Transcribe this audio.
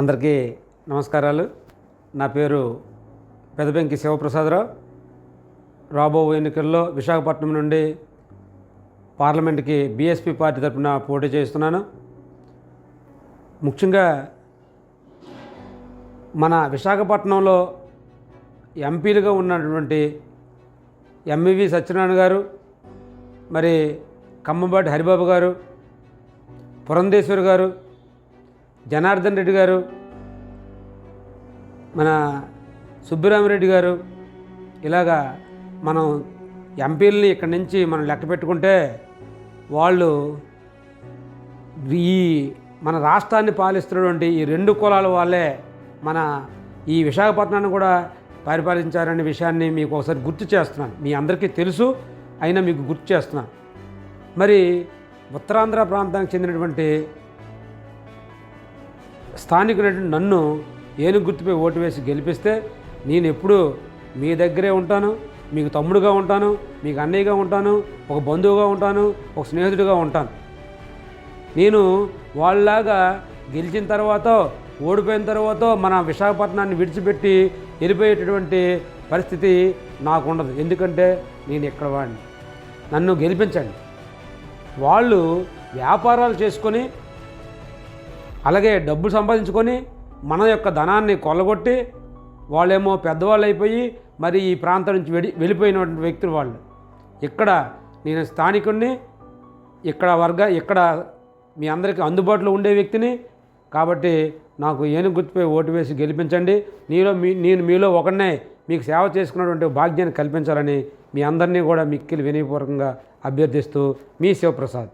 అందరికీ నమస్కారాలు. నా పేరు పెదబెంకి శివప్రసాదరావు. రాబో ఎన్నికల్లో విశాఖపట్నం నుండి పార్లమెంట్కి బీఎస్పీ పార్టీ తరఫున పోటీ చేస్తున్నాను. ముఖ్యంగా మన విశాఖపట్నంలో ఎంపీలుగా ఉన్నటువంటి ఎంఈవి సత్యనారాయణ గారు మరి కమ్మబాటి హరిబాబు గారు పురంధేశ్వరి గారు జనార్దన్ రెడ్డి గారు మన సుబ్బిరామిరెడ్డి గారు ఇలాగా మనం ఎంపీలని ఇక్కడి నుంచి మనం లెక్క పెట్టుకుంటే వాళ్ళు ఈ మన రాష్ట్రాన్ని పాలిస్తున్నటువంటి ఈ రెండు కులాల వాళ్ళే మన ఈ విశాఖపట్నాన్ని కూడా పరిపాలించారనే విషయాన్ని మీకు ఒకసారి గుర్తు చేస్తున్నాను. మీ అందరికీ తెలుసు అయినా మీకు గుర్తు చేస్తున్నాను. మరి ఉత్తరాంధ్ర ప్రాంతానికి చెందినటువంటి స్థానికులైనటువంటి నన్ను ఏనుగు గుర్తుపై ఓటు వేసి గెలిపిస్తే నేను ఎప్పుడూ మీ దగ్గరే ఉంటాను మీకు తమ్ముడుగా ఉంటాను మీకు అన్నయ్యగా ఉంటాను ఒక బంధువుగా ఉంటాను ఒక స్నేహితుడిగా ఉంటాను. నేను వాళ్ళలాగా గెలిచిన తర్వాత ఓడిపోయిన తర్వాత మన విశాఖపట్నాన్ని విడిచిపెట్టి వెళ్ళిపోయేటటువంటి పరిస్థితి నాకు ఉండదు ఎందుకంటే నేను ఇక్కడ వాడిని? నన్ను గెలిపించండి. వాళ్ళు వ్యాపారాలు చేసుకొని అలాగే డబ్బులు సంపాదించుకొని మన యొక్క ధనాన్ని కొల్లగొట్టి వాళ్ళేమో పెద్దవాళ్ళు అయిపోయి మరి ఈ ప్రాంతం నుంచి వెడి వెళ్ళిపోయినటువంటి వ్యక్తులు వాళ్ళు. ఇక్కడ నేను స్థానికుడిని ఇక్కడ వర్గ ఇక్కడ మీ అందరికీ అందుబాటులో ఉండే వ్యక్తిని కాబట్టి నాకు ఏనుగు గుర్తుపై ఓటు వేసి గెలిపించండి. నీలో మీ నేను మీలో ఒకనే మీకు సేవ చేసుకున్నటువంటి భాగ్యాన్ని కల్పించాలని మీ అందరినీ కూడా మిక్కిలి వినయపూర్వకంగా అభ్యర్థిస్తూ మీ శివప్రసాద్.